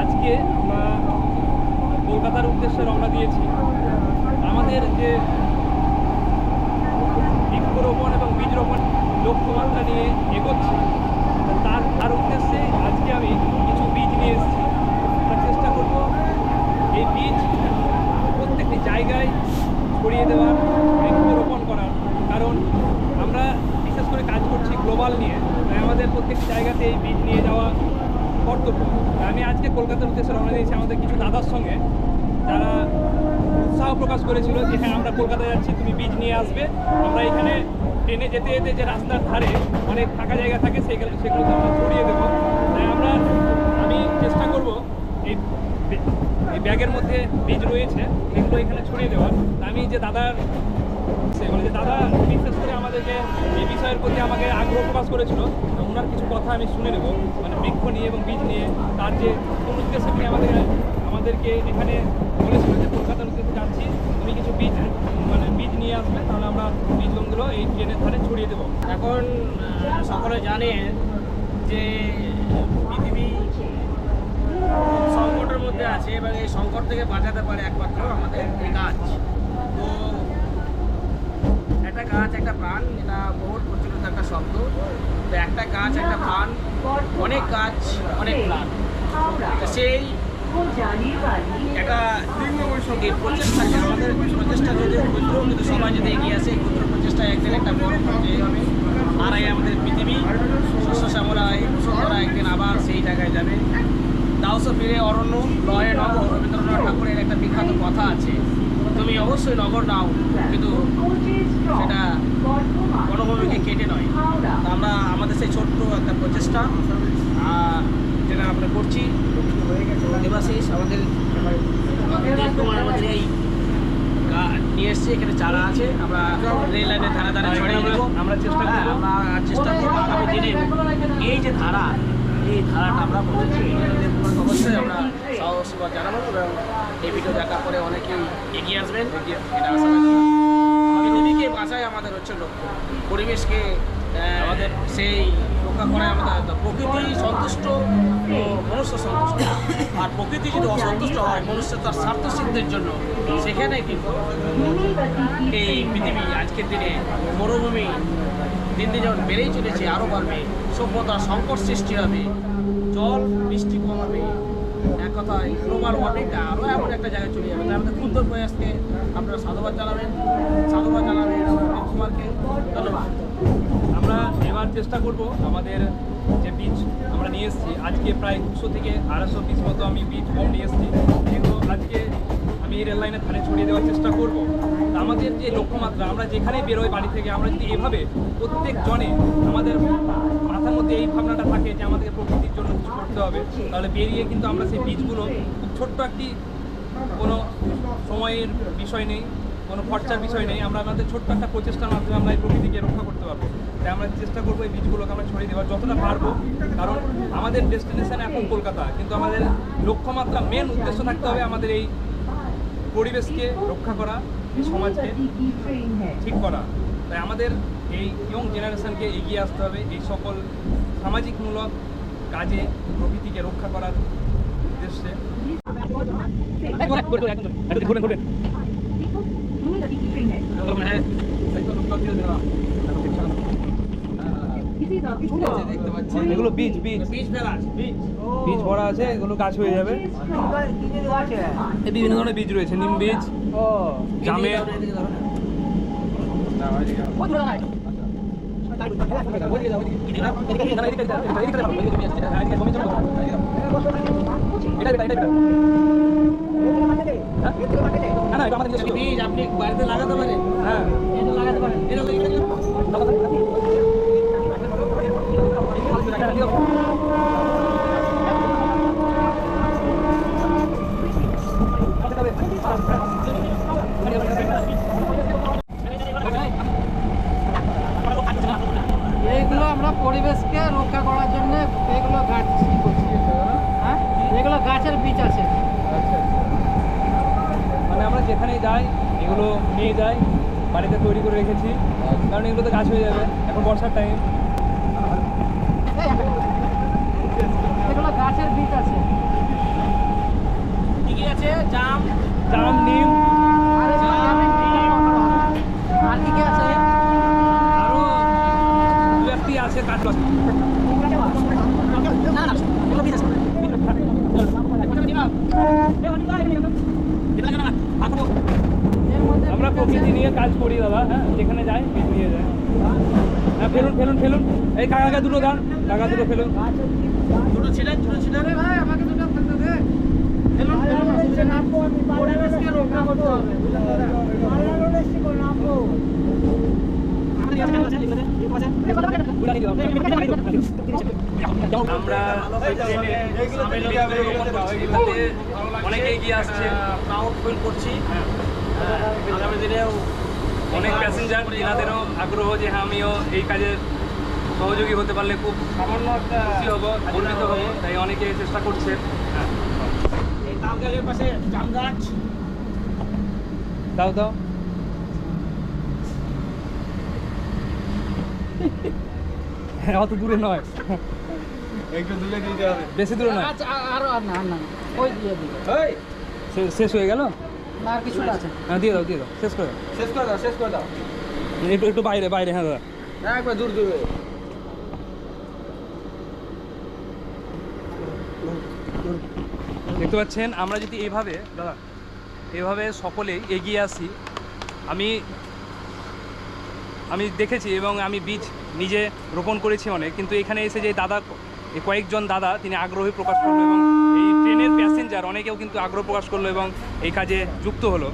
আজকে আমরা কলকাতার উদ্দেশ্যে রওনা দিয়েছি। আমাদের যে বৃক্ষরোপণ এবং বীজ রোপণ লক্ষ্যমাত্রা নিয়ে এগোচ্ছি তার তার উদ্দেশ্যে আজকে আমি কিছু বীজ নিয়ে এসেছি আমরা চেষ্টা করব এই বীজ প্রত্যেকটি জায়গায় ছড়িয়ে দেওয়ার বৃক্ষরোপণ করার কারণ আমরা বিশেষ করে কাজ করছি নিয়ে তাই আমাদের প্রত্যেকটি জায়গাতে এই বীজ নিয়ে যাওয়া কর্তব্য। আমি আজকে কলকাতার উদ্দেশ্যে রওনা দিয়েছি আমাদের কিছু দাদার সঙ্গে। তারা উৎসাহ প্রকাশ করেছিল যে হ্যাঁ আমরা কলকাতা যাচ্ছি, তুমি বীজ নিয়ে আসবে। আমরা এখানে ট্রেনে যেতে যেতে যে রাস্তার ধারে অনেক ফাঁকা জায়গা থাকে সেগুলো সেগুলোতে আমরা ছড়িয়ে দেবো। তাই আমরা, আমি চেষ্টা করব এই এই ব্যাগের মধ্যে বীজ রয়েছে এগুলো এখানে ছড়িয়ে দেওয়ার। আমি যে দাদার, সে মানে যে দাদা বিশেষ করে আমাদেরকে এই বিষয়ের প্রতি আমাকে আগ্রহ প্রকাশ করেছিল, ওনার কিছু কথা আমি শুনে নেব। মানে বৃক্ষ নিয়ে এবং বীজ নিয়ে, তার যে কোন উদ্দেশ্যে উনি আমাদের আমাদেরকে এখানে বলেছিল যে কলকাতার উদ্দেশ্যে যাচ্ছি, তুমি কিছু বীজ মানে বীজ নিয়ে আসবে, তাহলে আমরা বীজগুলো এই ট্রেনের ধারে ছড়িয়ে দেবো। এখন সকলে জানে যে পৃথিবী সংকটের মধ্যে আছে এবং এই সংকট থেকে বাঁচাতে পারে একমাত্র আমাদের গাছ। তো একটা গাছ, একটা প্রাণ, এটা একটা শব্দ তো একটা গাছ, একটা প্রাণ, অনেক গাছ, অনেক প্রাণ। সেই একটা এই প্রচেষ্টাকে আমাদের প্রচেষ্টা যদি ক্ষুদ্র কিন্তু সবাই যদি এগিয়ে আসে ক্ষুদ্র প্রচেষ্টা একদিন একটা বড় এই আমাদের পৃথিবী, শস্য শ্যামলা এই একদিন আবার সেই জায়গায় যাবে। দাওস ফিরে অরণ্য, লয়ে নগর, রবীন্দ্রনাথ ঠাকুরের একটা বিখ্যাত কথা আছে। তুমি অবশ্যই নগর নাও, কিন্তু সেটা বনভূমিকে কেটে নয়। তা আমরা আমাদের সেই ছোট্ট একটা প্রচেষ্টা যেটা আমরা করছি। দেবাশিস আমাদের দেবকুমার আমাদের এই নিয়ে এসছে এখানে চারা আছে। আমরা রেল লাইনের ধারা ধারা ছড়িয়ে দেবো। আমরা চেষ্টা হ্যাঁ, করব আমরা চেষ্টা করব আগামী দিনে। এই যে ধারা এই ধারাটা আমরা অবশ্যই আমরা সাহসবাদ জানাব এবং এই ভিডিও দেখার পরে অনেকেই এগিয়ে আসবেন। এটা আশা পৃথিবীকে বাঁচাই আমাদের হচ্ছে লক্ষ্য পরিবেশকে আমাদের সেই রক্ষা করাই আমাদের। প্রকৃতি সন্তুষ্ট ও মনুষ্য সন্তুষ্ট। আর প্রকৃতি যদি অসন্তুষ্ট হয়, মনুষ্য তার স্বার্থ সিদ্ধের জন্য সেখানে কিন্তু এই পৃথিবী আজকের দিনে মরুভূমি দিন দিন যেমন বেড়েই চলেছে আরও বাড়বে। সভ্যতার সংকট সৃষ্টি হবে, জল, বৃষ্টি কমাবে। এক কথায় গ্লোবাল ওয়ার্মিংটা আরও এমন একটা জায়গায় চলে যাবে। তার মধ্যে ক্ষুদ্র প্রয়াসকে আপনারা সাধুবাদ জানাবেন সাধুবাদ জানাবেন কুমারকে। ধন্যবাদ। আমরা এবার চেষ্টা করব আমাদের যে বীজ আমরা নিয়ে এসেছি, আজকে প্রায় দুশো থেকে আড়াইশো পিস মতো আমি বীজ কম নিয়ে এসেছি। যেগুলো আজকে আমি এই রেললাইনের ধারে ছড়িয়ে দেওয়ার চেষ্টা করব। আমাদের যে লক্ষ্যমাত্রা আমরা যেখানে বেরোই বাড়ি থেকে, আমরা যদি এভাবে প্রত্যেক জনে আমাদের মাথার মধ্যে এই ভাবনাটা থাকে যে আমাদেরকে প্রকৃতির জন্য কিছু করতে হবে। তাহলে বেরিয়ে কিন্তু আমরা সেই বীজগুলো ছোট্ট একটি কোনো সময়ের বিষয় নেই, কোনো খরচার বিষয় নেই। আমরা আমাদের ছোট্ট একটা প্রচেষ্টার মাধ্যমে আমরা এই প্রকৃতিকে রক্ষা করতে পারব। তাই আমরা চেষ্টা করব এই বীজগুলোকে আমরা ছড়িয়ে দেওয়ার, যতটা পারব। কারণ আমাদের ডেস্টিনেশন এখন কলকাতা, কিন্তু আমাদের লক্ষ্যমাত্রা মেন উদ্দেশ্য থাকতে হবে আমাদের এই পরিবেশকে রক্ষা করা, এই সমাজকে ঠিক করা। তাই আমাদের এই ইয়ং জেনারেশনকে এগিয়ে আসতে হবে। এই সকল সামাজিকমূলক কাজে প্রকৃতিকে রক্ষা করার উদ্দেশ্যে। এগুলো বীজ বীজ বীজ বীজ বীজ ভরা আছে এগুলো গাছ হয়ে যাবে। এই বিভিন্ন ধরনের বীজ রয়েছে নিম বীজ জামের বীজ আপনি বাড়িতে লাগাতে পারেন হ্যাঁ। এটা লাগাতে পারেন এটা লাগাতে এইগুলো আমরা পরিবেশকে রক্ষা করার জন্য এগুলো গাছ হ্যাঁ এগুলো গাছের বীজ আছে। আচ্ছা মানে আমরা যেখানেই যাই এগুলো নিয়ে যাই বাড়িতে তৈরি করে রেখেছি। কারণ এগুলো তো গাছ হয়ে যাবে। এখন বর্ষার টাইম এগুলো গাছের বীজ আছে কি কি আছে জাম জাম নিম আর এগুলো আমি আর কি কি আছে আরও দু একটি আছে কাঠ না না এগুলো বীজ আছে এর মধ্যে আমরা বীজ আছে। প্রকৃতি নিয়ে কাজ করি দাদা হ্যাঁ যেখানে যাই বীজ নিয়ে যায় হ্যাঁ ফেলুন ফেলুন ফেলুন। এই কাকাকে দুটো দান কাকা দুটো ফেলুন। ছোট ছিলেন ছোট ছিলেন। আরে ভাই আমাকে দুটো ফেলতে দে। ফেলুন ফেলুন নিচে নামবো আমি পরিবেশকে রক্ষা করতে হবে। আমরা এটাতে অনেকে এগিয়ে আসছে। প্রাউড ফিল করছি। হ্যাঁ। আগামী দিনেও অনেক প্যাসেঞ্জার এনাদেরও আগ্রহ যে হ্যাঁ আমিও এই কাজে সহযোগী হতে পারলে খুব সামান্য একটা খুশি হব গর্বিত হব তাই অনেকে চেষ্টা করছে। হ্যাঁ। পাশে জাম গাছ দাও দাও। হ্যাঁ অত দূরে নয়। একটু দূরে দিতে হবে। বেশি দূরে নয়। আচ্ছা আর না না। ওই দিয়ে দিবে। শেষ হয়ে গেল? না কিছুটা আছে। হ্যাঁ দিয়ে দাও দিয়ে দাও শেষ করে দাও। শেষ করে দাও শেষ করে দাও। একটু একটু বাইরে বাইরে হ্যাঁ দাদা। একবার দূর দূরে দেখতে পাচ্ছেন আমরা যদি এইভাবে দাদা এইভাবে সকলেই এগিয়ে আসি আমি আমি দেখেছি এবং আমি বীজ নিজে রোপণ করেছি অনেক কিন্তু এখানে এসে যে দাদা কয়েকজন দাদা তিনি আগ্রহী প্রকাশ করল এবং এই ট্রেনের প্যাসেঞ্জার অনেকেও কিন্তু আগ্রহ প্রকাশ করল এবং এই কাজে যুক্ত হলো।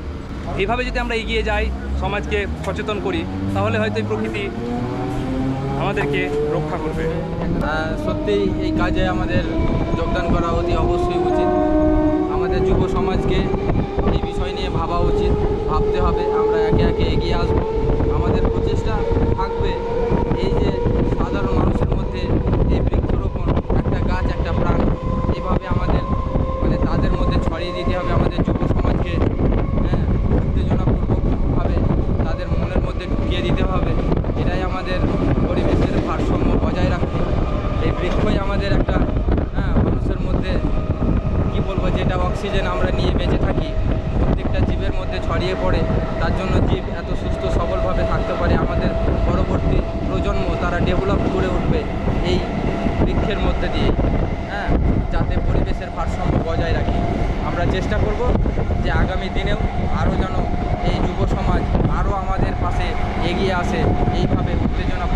এইভাবে যদি আমরা এগিয়ে যাই, সমাজকে সচেতন করি, তাহলে হয়তো এই প্রকৃতি আমাদেরকে রক্ষা করবে। সত্যিই এই কাজে আমাদের যোগদান করা অতি অবশ্যই উচিত। আমাদের যুব সমাজকে এই বিষয় নিয়ে ভাবা উচিত। ভাবতে হবে, আমরা একে একে এগিয়ে আসব। আমাদের প্রচেষ্টা থাকবে এই যে সাধারণ মানুষের মধ্যে এই বৃক্ষরোপণ একটা গাছ একটা প্রাণ এভাবে আমাদের মানে তাদের মধ্যে ছড়িয়ে দিতে হবে আমাদের যুব সমাজকে হ্যাঁ উত্তেজনাপূর্বকভাবে তাদের মনের মধ্যে ঢুকিয়ে দিতে হবে এটাই আমাদের পরিবেশের ভারসাম্য বজায় রাখবে এই বৃক্ষই আমাদের একটা হ্যাঁ মানুষের মধ্যে কি বলব যেটা অক্সিজেন আমরা নিয়ে বেঁচে থাকি, প্রত্যেকটা জীবের মধ্যে ছড়িয়ে পড়ে, তার জন্য জীব এত সুস্থ সবলভাবে থাকতে পারে আমাদের পরবর্তী প্রজন্ম, তারা ডেভেলপ করে উঠবে এই বৃক্ষের মধ্যে দিয়ে হ্যাঁ? যাতে পরিবেশের ভারসাম্য বজায় রাখি। আমরা চেষ্টা করব যে আগামী দিনেও আরও যেন এই যুব সমাজ আরও আমাদের পাশে এগিয়ে আসে, এইভাবে উত্তেজনা